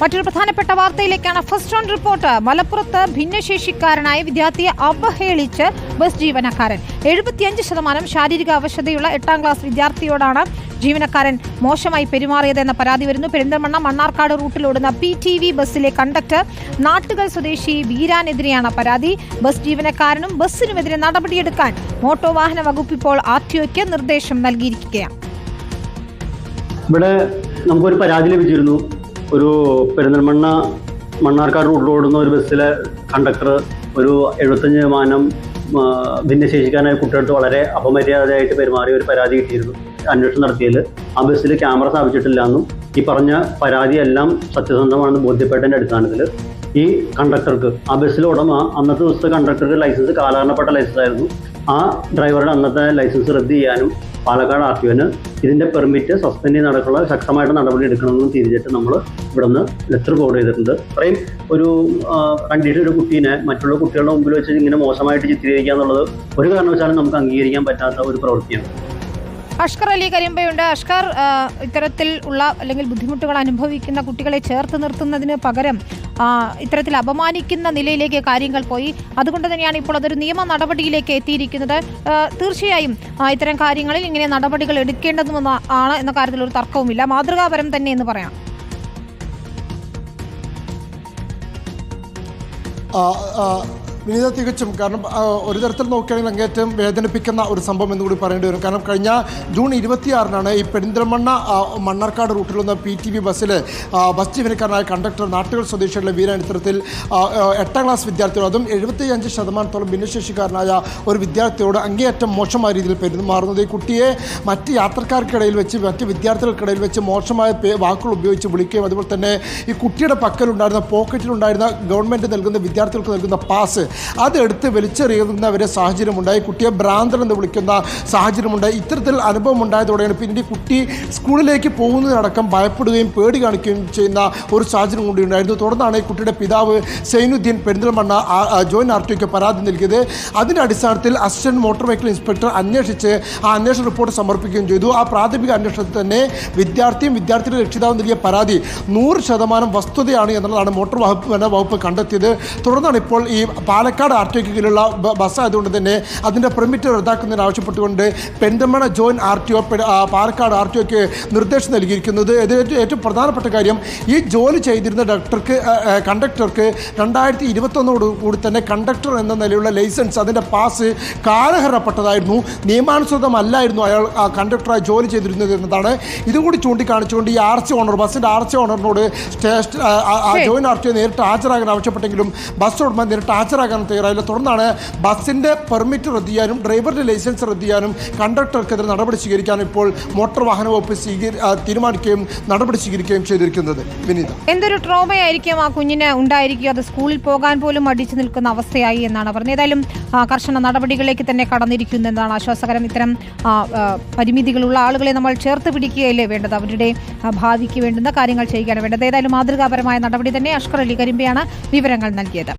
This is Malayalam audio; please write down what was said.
മറ്റൊരു പ്രധാനപ്പെട്ട വാർത്തയിലേക്കാണ്. First on report. മലപ്പുറത്ത് ഭിന്നശേഷിക്കാരനായ വിദ്യാർത്ഥിയെ അവഹേളിച്ച് ബസ് ജീവനക്കാരൻ. എഴുപത്തിയഞ്ച് ശതമാനം ശാരീരിക അവശതയുള്ള എട്ടാം ക്ലാസ് വിദ്യാർത്ഥിയോടാണ് ജീവനക്കാരൻ മോശമായി പെരുമാറിയതെന്ന പരാതി വരുന്നു. പെരിന്തൽമണ്ണ മണ്ണാർക്കാട് റൂട്ടിലോടുന്ന പി ടി വി ബസ്സിലെ കണ്ടക്ടർ നാട്ടുകൾ സ്വദേശി വീരാനെതിരെയാണ് പരാതി. ബസ് ജീവനക്കാരനും ബസ്സിനുമെതിരെ നടപടിയെടുക്കാൻ മോട്ടോർ വാഹന വകുപ്പ് ഇപ്പോൾ ആർ ടി നിർദ്ദേശം നൽകിയിരിക്കുകയാണ്. ഇവിടെ നമുക്കൊരു പരാതി ലഭിച്ചിരുന്നു. ഒരു പെരിന്തൽമണ്ണ മണ്ണാർക്കാട് റൂട്ടിൽ ഓടുന്ന ഒരു ബസ്സിലെ കണ്ടക്ടർ ഒരു എഴുപത്തഞ്ച് ശതമാനം ഭിന്നശേഷിക്കാനായി കുട്ടികൾക്ക് വളരെ അപമര്യാദയായിട്ട് പെരുമാറിയ ഒരു പരാതി കിട്ടിയിരുന്നു അന്വേഷണം നടത്തിയതിൽ ആ ബസ്സിൽ ക്യാമറ സ്ഥാപിച്ചിട്ടില്ല എന്നും ഈ പറഞ്ഞ പരാതിയെല്ലാം സത്യസന്ധമാണെന്ന് ബോധ്യപ്പെട്ടതിന്റെ അടിസ്ഥാനത്തിൽ ഈ കണ്ടക്ടർക്ക് ആ ബസ്സിലെ ഉടമ അന്നത്തെ ദിവസത്തെ കണ്ടക്ടർക്ക് ലൈസൻസ് കാലഹരണപ്പെട്ട ലൈസൻസ് ആയിരുന്നു ആ ഡ്രൈവറുടെ അന്നത്തെ ലൈസൻസ് റദ്ദ് ചെയ്യാനും പാലക്കാട് ആർ ടി ഒന് ഇതിന്റെ പെർമിറ്റ് സസ്പെൻഡ് ചെയ്ത് നടക്കുള്ള ശക്തമായിട്ട് നടപടി എടുക്കണമെന്ന് തിരിച്ചിട്ട് നമ്മൾ ഇവിടുന്ന് ലെറ്റർ ഫോർഡ് ചെയ്തിട്ടുണ്ട്. അത്രയും ഒരു കണ്ടിട്ട് ഒരു കുട്ടീനെ മറ്റുള്ള കുട്ടികളുടെ മുമ്പിൽ വെച്ച് ഇങ്ങനെ മോശമായിട്ട് ചിത്രീകരിക്കുക എന്നുള്ളത് ഒരു കാരണവശാലും നമുക്ക് അംഗീകരിക്കാൻ പറ്റാത്ത ഒരു പ്രവൃത്തിയാണ്. അഷ്കർ അലി കരിമ്പയുണ്ട്. അഷ്കർ ഇത്തരത്തിൽ ഉള്ള അല്ലെങ്കിൽ ബുദ്ധിമുട്ടുകൾ അനുഭവിക്കുന്ന കുട്ടികളെ ചേർത്ത് നിർത്തുന്നതിന് പകരം ഇത്തരത്തിൽ അപമാനിക്കുന്ന നിലയിലേക്ക് കാര്യങ്ങൾ പോയി. അതുകൊണ്ട് തന്നെയാണ് ഇപ്പോൾ അതൊരു നിയമ നടപടിയിലേക്ക് എത്തിയിരിക്കുന്നത്. തീർച്ചയായും ഇത്തരം കാര്യങ്ങളിൽ ഇങ്ങനെ നടപടികൾ എടുക്കേണ്ടതുമെന്ന് ആണ് എന്ന കാര്യത്തിൽ ഒരു തർക്കവുമില്ല. മാതൃകാപരം തന്നെ എന്ന് പറയാം. ആ, വിനീത തികച്ചും കാരണം ഒരു തരത്തിൽ നോക്കുകയാണെങ്കിൽ അങ്ങേറ്റം വേദനിപ്പിക്കുന്ന ഒരു സംഭവം എന്ന് കൂടി പറയേണ്ടി വരും. കാരണം കഴിഞ്ഞ ജൂൺ ഇരുപത്തിയാറിനാണ് ഈ പെരിന്തൽമണ്ണ മണ്ണാർക്കാട് റൂട്ടിൽ പി ടി വി ബസ്സിൽ ബസ് ജീവനക്കാരനായ കണ്ടക്ടർ നാട്ടുകൾ ആ, ആ, എട്ടാം ക്ലാസ് വിദ്യാർത്ഥിയോട് അതും എഴുപത്തിയഞ്ച് ശതമാനത്തോളം ഭിന്നശേഷിക്കാരനായ ഒരു വിദ്യാർത്ഥിയോട് അങ്ങേയറ്റം മോശമായ രീതിയിൽ പെരുമാറുന്നത്. ഈ കുട്ടിയെ മറ്റ് യാത്രക്കാർക്കിടയിൽ വെച്ച് മറ്റ് വിദ്യാർത്ഥികൾക്കിടയിൽ വെച്ച് മോശമായ വാക്കുകൾ ഉപയോഗിച്ച് വിളിക്കുകയും അതുപോലെ തന്നെ ഈ കുട്ടിയുടെ പക്കലുണ്ടായിരുന്ന പോക്കറ്റിലുണ്ടായിരുന്ന ഗവൺമെന്റ് നൽകുന്ന വിദ്യാർത്ഥികൾക്ക് നൽകുന്ന പാസ് അതെടുത്ത് വലിച്ചെറിയുന്ന ഒരു സാഹചര്യമുണ്ടായി. കുട്ടിയെ ഭ്രാന്തൻ എന്ന് വിളിക്കുന്ന സാഹചര്യമുണ്ടായി. ഇത്തരത്തിൽ അനുഭവം ഉണ്ടായതോടെയാണ് പിന്നീട് കുട്ടി സ്കൂളിലേക്ക് പോകുന്നതിനടക്കം ഭയപ്പെടുകയും പേടി കാണിക്കുകയും ചെയ്യുന്ന ഒരു സാഹചര്യം കൂടി ഉണ്ടായിരുന്നു. തുടർന്നാണ് ഈ കുട്ടിയുടെ പിതാവ് സൈനുദ്ദീൻ പെരിന്തൽമണ്ണ ജോയിൻ ആർ ടിക്ക് പരാതി നൽകിയത്. അതിന്റെ അടിസ്ഥാനത്തിൽ അസിസ്റ്റന്റ് മോട്ടോർ വെഹിക്കിൾ ഇൻസ്പെക്ടർ അന്വേഷിച്ച് ആ അന്വേഷണ റിപ്പോർട്ട് സമർപ്പിക്കുകയും ചെയ്തു. ആ പ്രാഥമിക അന്വേഷണത്തിൽ തന്നെ വിദ്യാർത്ഥിയും വിദ്യാർത്ഥിയുടെ രക്ഷിതാവും നൽകിയ പരാതി നൂറ് ശതമാനം വസ്തുതയാണ് എന്നുള്ളതാണ് മോട്ടോർ വകുപ്പ് വന വകുപ്പ് കണ്ടെത്തിയത്. തുടർന്നാണ് ഇപ്പോൾ ഈ പാലക്കാട് ആർ ടി കീഴിലുള്ള ബസ്സായതുകൊണ്ട് ബസ് ആയതുകൊണ്ട് തന്നെ അതിന്റെ പെർമിറ്റ് റദ്ദാക്കുന്നതിന് ആവശ്യപ്പെട്ടുകൊണ്ട് Perinthalmanna joint R T O Palakkad R T ഒക്ക് നിർദ്ദേശം നൽകിയിരിക്കുന്നത്. ഇത് ഏറ്റവും പ്രധാനപ്പെട്ട കാര്യം ഈ ജോലി ചെയ്തിരുന്ന ഡോക്ടർക്ക് കണ്ടക്ടർക്ക് രണ്ടായിരത്തി ഇരുപത്തൊന്നോട് കൂടി തന്നെ കണ്ടക്ടർ എന്ന നിലയിലുള്ള ലൈസൻസ് അതിന്റെ പാസ് കാലഹരണപ്പെട്ടതായിരുന്നു. നിയമാനുസൃതമല്ലായിരുന്നു അയാൾ ആ കണ്ടക്ടറായി ജോലി ചെയ്തിരുന്നത് എന്നതാണ്. ഇതുകൂടി ചൂണ്ടിക്കാണിച്ചുകൊണ്ട് ഈ ആർ സി ഓണർ ബസ്സിന്റെ ആർ സി ഓണറിനോട് സ്റ്റേഷൻ ജോയിൻ ആർ ടി നേരിട്ട് ഹാജരാകാൻ ആവശ്യപ്പെട്ടെങ്കിലും ബസ് ഉടമ നേരിട്ട് ഹാജരാകാൻ തയ്യാറായില്ല. തുടർന്നാണ് ബസ്സിന്റെ പെർമിറ്റ് റദ്ദ് ചെയ്യാനും ഡ്രൈവറുടെ ലൈസൻസ് റദ്ദ് ചെയ്യാനും കണ്ടക്ടർക്കെതിരെ നടപടി സ്വീകരിക്കാനും ഇപ്പോൾ മോട്ടോർ വാഹന വകുപ്പ് തീരുമാനിക്കുകയും നടപടി സ്വീകരിക്കുകയും ചെയ്തിരിക്കുന്നത്. വിനീത. എന്തൊരു ട്രോമയായിരിക്കും ആ കുഞ്ഞിന് ഉണ്ടായിരിക്കുക? അത് സ്കൂളിൽ പോകാൻ പോലും അടിച്ചു നിൽക്കുന്ന അവസ്ഥയായി എന്നാണ് പറഞ്ഞത്. ഏതായാലും കർശന നടപടികളിലേക്ക് തന്നെ കടന്നിരിക്കുന്നു എന്നാണ് ആശ്വാസകരം. ഇത്തരം പരിമിതികളുള്ള ആളുകളെ നമ്മൾ ചേർത്ത് പിടിക്കുകയല്ലേ വേണ്ടത്? അവരുടെ ഭാവിക്ക് വേണ്ടുന്ന കാര്യങ്ങൾ ചെയ്യുകയാണ് വേണ്ടത്. ഏതായാലും മാതൃകാപരമായ നടപടി തന്നെ അഷ്കർ അലി കരിമ്പയാണ് വിവരങ്ങൾ നൽകിയത്.